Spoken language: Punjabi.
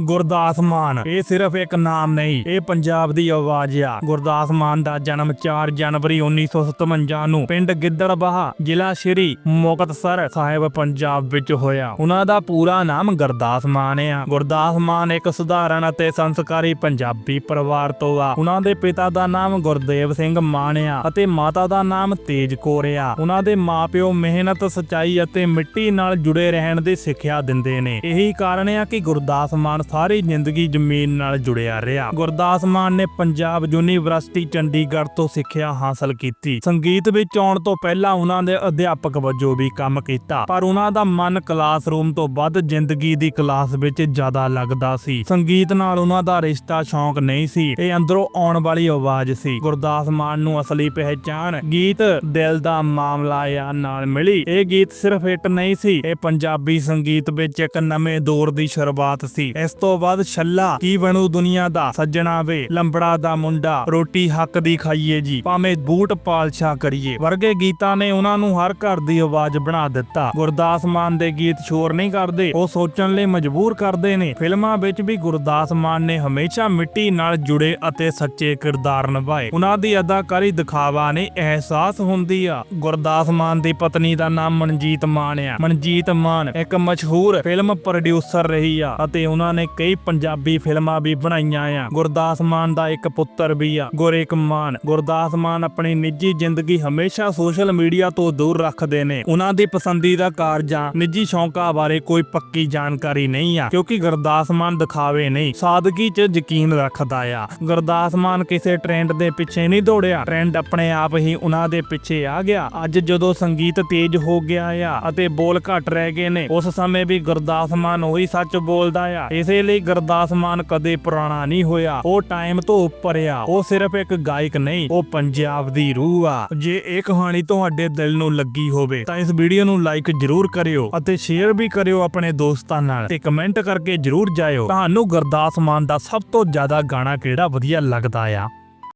ਗੁਰਦਾਸ ਮਾਨ। ਇਹ ਸਿਰਫ ਇੱਕ ਨਾਮ ਨਹੀਂ, ਇਹ ਪੰਜਾਬ ਦੀ ਆਵਾਜ਼ ਆ। ਗੁਰਦਾਸ ਮਾਨ ਦਾ ਜਨਮ 4 ਜਨਵਰੀ 1957 ਨੂੰ ਪਿੰਡ ਗਿੱਦੜਬਾਹਾ, ਜ਼ਿਲ੍ਹਾ ਸ਼੍ਰੀ ਮੁਕਤਸਰ ਸਾਹਿਬ, ਪੰਜਾਬ ਵਿੱਚ ਹੋਇਆ। ਉਹਨਾਂ ਦਾ ਪੂਰਾ ਨਾਮ ਗੁਰਦਾਸ ਮਾਨ ਆ। ਗੁਰਦਾਸ ਮਾਨ ਇੱਕ ਸੁਧਾਰਨ ਅਤੇ ਸੰਸਕਾਰੀ ਪੰਜਾਬੀ ਪਰਿਵਾਰ ਤੋਂ ਆ। ਉਹਨਾਂ ਦੇ ਪਿਤਾ ਦਾ ਨਾਮ ਗੁਰਦੇਵ ਸਿੰਘ ਮਾਨ ਆ ਅਤੇ ਮਾਤਾ ਦਾ ਨਾਮ ਤੇਜ ਕੌਰ ਆ। ਉਹਨਾਂ ਦੇ ਮਾਪਿਓ ਮਿਹਨਤ, ਸਚਾਈ ਅਤੇ ਮਿੱਟੀ ਨਾਲ ਜੁੜੇ ਰਹਿਣ ਦੀ ਸਿੱਖਿਆ ਦਿੰਦੇ ਨੇ। ਇਹੀ ਕਾਰਨ ਆ ਕਿ ਗੁਰਦਾਸ ਮਾਨ ਸਾਰੀ ਜ਼ਿੰਦਗੀ ਜ਼ਮੀਨ ਨਾਲ ਜੁੜਿਆ ਰਿਹਾ। ਗੁਰਦਾਸ ਮਾਨ ਨੇ ਪੰਜਾਬ ਯੂਨੀਵਰਸਿਟੀ ਚੰਡੀਗੜ੍ਹ ਤੋਂ ਸਿੱਖਿਆ ਹਾਸਲ ਕੀਤੀ। ਸੰਗੀਤ ਵਿੱਚ ਆਉਣ ਤੋਂ ਪਹਿਲਾਂ ਉਹਨਾਂ ਦੇ ਅਧਿਆਪਕ ਵਜੋਂ ਵੀ ਕੰਮ ਕੀਤਾ। ਪਰ ਉਹਨਾਂ ਦਾ ਮਨ ਕਲਾਸਰੂਮ ਤੋਂ ਵੱਧ ਜ਼ਿੰਦਗੀ ਦੀ ਕਲਾਸ ਵਿੱਚ ਜ਼ਿਆਦਾ ਲੱਗਦਾ ਸੀ। ਸੰਗੀਤ ਨਾਲ ਉਹਨਾਂ ਦਾ ਰਿਸ਼ਤਾ ਸ਼ੌਂਕ ਨਹੀਂ ਸੀ। ਇਹ ਅੰਦਰੋਂ ਆਉਣ ਵਾਲੀ ਆਵਾਜ਼ ਸੀ। ਗੁਰਦਾਸ ਮਾਨ ਨੂੰ ਅਸਲੀ ਪਹਿਚਾਨ ਗੀਤ ਦਿਲ ਦਾ ਮਾਮਲਾ ਆ ਨਾਲ ਮਿਲੀ। ਇਹ ਗੀਤ ਸਿਰਫ ਹਿੱਟ ਨਹੀਂ ਸੀ। ਇਹ ਪੰਜਾਬੀ ਸੰਗੀਤ ਵਿੱਚ ਇੱਕ ਨਵੇਂ ਦੌਰ ਦੀ ਸ਼ੁਰੂਆਤ ਸੀ। ਇਸ ਤੋਂ ਬਾਅਦ ਛੱਲਾ ਕੀ ਬਣੂ ਦੁਨੀਆ ਦਾ? ਸੱਜਣਾ ਵੇ, ਲੰਬੜਾ ਦਾ ਮੁੰਡਾ, ਰੋਟੀ ਹੱਕ ਦੀ ਖਾਈਏ ਜੀ, ਭਾਵੇਂ ਬੂਟ ਪਾਲਸ਼ਾ ਕਰੀਏ। ਵਰਗੇ ਗੀਤਾਂ ਨੇ ਉਹਨਾਂ ਨੂੰ ਹਰ ਘਰ ਦੀ ਆਵਾਜ਼ ਬਣਾ ਦਿੱਤਾ। ਗੁਰਦਾਸ ਮਾਨ ਦੇ ਗੀਤ ਸ਼ੋਰ ਨਹੀਂ ਕਰਦੇ, ਉਹ ਸੋਚਣ ਲਈ ਮਜਬੂਰ ਕਰਦੇ ਨੇ। ਫਿਲਮਾਂ ਵਿੱਚ ਵੀ ਗੁਰਦਾਸ ਮਾਨ ਨੇ ਹਮੇਸ਼ਾ ਮਿੱਟੀ ਨਾਲ ਜੁੜੇ ਅਤੇ ਸੱਚੇ ਕਿਰਦਾਰ ਨਿਭਾਏ। ਉਹਨਾਂ ਦੀ ਅਦਾਕਾਰੀ ਦਿਖਾਵਾ ਨੇ ਅਹਿਸਾਸ ਹੁੰਦੀ ਆ। ਗੁਰਦਾਸ ਮਾਨ ਦੀ ਪਤਨੀ ਦਾ ਨਾਮ ਮਨਜੀਤ ਮਾਨ ਆ। ਮਨਜੀਤ ਮਾਨ, ਇੱਕ ਮਸ਼ਹੂਰ ਫਿਲਮ ਪ੍ਰੋਡਿਊਸਰ ਰਹੀ ਆ ਅਤੇ ਉਹਨਾਂ ਨੇ ਕਈ ਪੰਜਾਬੀ ਫਿਲਮਾਂ ਵੀ ਬਣਾਈਆਂ ਆ। ਗੁਰਦਾਸ ਮਾਨ ਦਾ ਇੱਕ ਪੁੱਤਰ ਵੀ ਆ, ਗੋਰੇਕ ਮਾਨ। ਗੁਰਦਾਸ ਮਾਨ ਆਪਣੀ ਨਿੱਜੀ ਜ਼ਿੰਦਗੀ ਹਮੇਸ਼ਾ ਸੋਸ਼ਲ ਮੀਡੀਆ ਤੋਂ ਦੂਰ ਰੱਖਦੇ ਨੇ। ਉਹਨਾਂ ਦੀ ਪਸੰਦੀਦਾ ਕਾਰਜਾਂ ਨਿੱਜੀ ਸ਼ੌਂਕਾਂ ਬਾਰੇ ਕੋਈ ਪੱਕੀ ਜਾਣਕਾਰੀ ਨਹੀਂ ਆ, ਕਿਉਂਕਿ ਗੁਰਦਾਸ ਮਾਨ ਦਿਖਾਵੇ ਨਹੀਂ, ਸਾਦਗੀ 'ਚ ਯਕੀਨ ਰੱਖਦਾ ਆ। ਗੁਰਦਾਸ ਮਾਨ ਕਿਸੇ ਟ੍ਰੈਂਡ ਦੇ ਪਿੱਛੇ ਨਹੀਂ ਦੌੜਿਆ। ਟ੍ਰੈਂਡ ਆਪਣੇ ਆਪ ਹੀ ਉਹਨਾਂ ਦੇ ਪਿੱਛੇ ਆ ਗਿਆ। ਅੱਜ ਜਦੋਂ ਸੰਗੀਤ ਤੇਜ਼ ਹੋ ਗਿਆ ਆ ਅਤੇ ਬੋਲ ਘੱਟ ਰਹਿ ਗਏ ਨੇ, ਉਸ ਸਮੇਂ ਵੀ ਗੁਰਦਾਸ ਮਾਨ ਉਹੀ ਸੱਚ ਬੋਲਦਾ ਆ। ਇਸੇ ਲਈ ਗੁਰਦਾਸ ਮਾਨ ਕਦੇ ਪੁਰਾਣਾ ਨਹੀਂ ਹੋਇਆ। ਉਹ ਟਾਈਮ ਤੋਂ ਉੱਪਰ ਆ। ਉਹ ਸਿਰਫ ਇੱਕ ਗਾਇਕ ਨਹੀਂ, ਉਹ ਪੰਜਾਬ ਦੀ ਰੂਹ ਆ। ਜੇ ਇਹ ਕਹਾਣੀ ਤੁਹਾਡੇ ਦਿਲ ਨੂੰ ਲੱਗੀ ਹੋਵੇ, ਤਾਂ ਇਸ ਵੀਡੀਓ ਨੂੰ ਲਾਈਕ ਜਰੂਰ ਕਰਿਓ ਅਤੇ ਸ਼ੇਅਰ ਵੀ ਕਰਿਓ ਆਪਣੇ ਦੋਸਤਾਂ ਨਾਲ ਤੇ ਕਮੈਂਟ ਕਰਕੇ ਜਰੂਰ ਜਾਇਓ। ਤੁਹਾਨੂੰ ਗੁਰਦਾਸ ਮਾਨ ਦਾ ਸਭ ਤੋਂ ਜ਼ਿਆਦਾ ਗਾਣਾ ਕਿਹੜਾ ਵਧੀਆ ਲੱਗਦਾ ਆ?